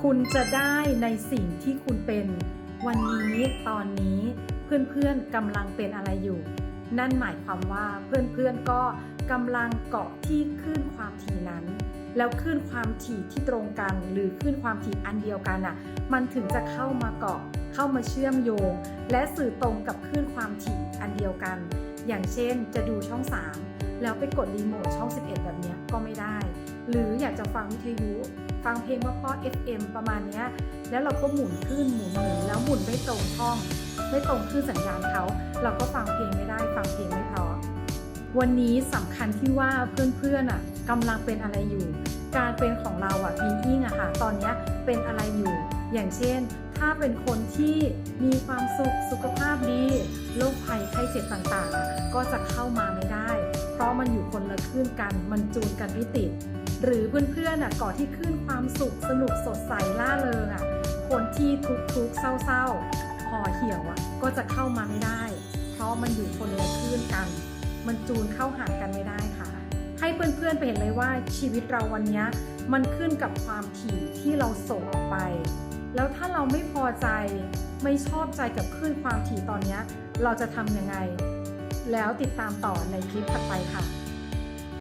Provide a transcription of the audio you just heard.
คุณจะได้ในสิ่งที่คุณเป็น วันนี้ตอนนี้เพื่อนๆกำลังเป็นอะไรอยู่ นั่นหมายความว่าเพื่อนๆก็กำลังเกาะที่คลื่นความถี่นั้น แล้วคลื่นความถี่ที่ตรงกัน หรือคลื่นความถี่อันเดียวกันอะ มันถึงจะเข้ามาเกาะเข้ามาเชื่อมโยง และสื่อตรงกับคลื่นความถี่อันเดียวกัน อย่างเช่นจะดูช่อง 3 แล้วไปกดรีโมทช่อง 11 แบบนี้ก็ไม่ได้ หรืออยากจะฟังวิทยุ ฟังเพลงว่าพ่อ FM ประมาณนี้แล้วเราก็หมุนคลื่นหมุนหมุนแล้วหมุนไม่ตรงช่อง ไม่ตรงคลื่นสัญญาณเขา เราก็ฟังเพลงไม่ได้ฟังเพลงไม่เพราะวันนี้สำคัญที่ว่าเพื่อนๆอะกำลังเป็นอะไรอยู่ การเป็นของเราอะบีอิงอะค่ะตอนนี้เป็นอะไรอยู่ อย่างเช่น ถ้าเป็นคนที่มีความสุขสุขภาพดีโรคภัยไข้เจ็บต่างๆ ก็จะเข้ามาไม่ได้ เพราะมันอยู่คนละคลื่นกันมันจูนกันไม่ติด หรือเพื่อนๆอะก่อที่คลื่นความสุขสนุกสดใสล่าเริงอะคนที่ทุกข์ๆเศร้าๆห่อเหี่ยวอะก็จะเข้ามาไม่ได้ เพราะมันอยู่คนละคลื่นกัน มันจูนเข้าหากันไม่ได้ค่ะ ให้เพื่อนๆไปเห็นเลยว่าชีวิตเราวันนี้มันขึ้นกับความถี่ที่เราส่งออกไป แล้วถ้าเราไม่พอใจไม่ชอบใจกับคลื่นความถี่ตอนนี้เราจะทำยังไง แล้วติดตามต่อในคลิปถัดไปค่ะ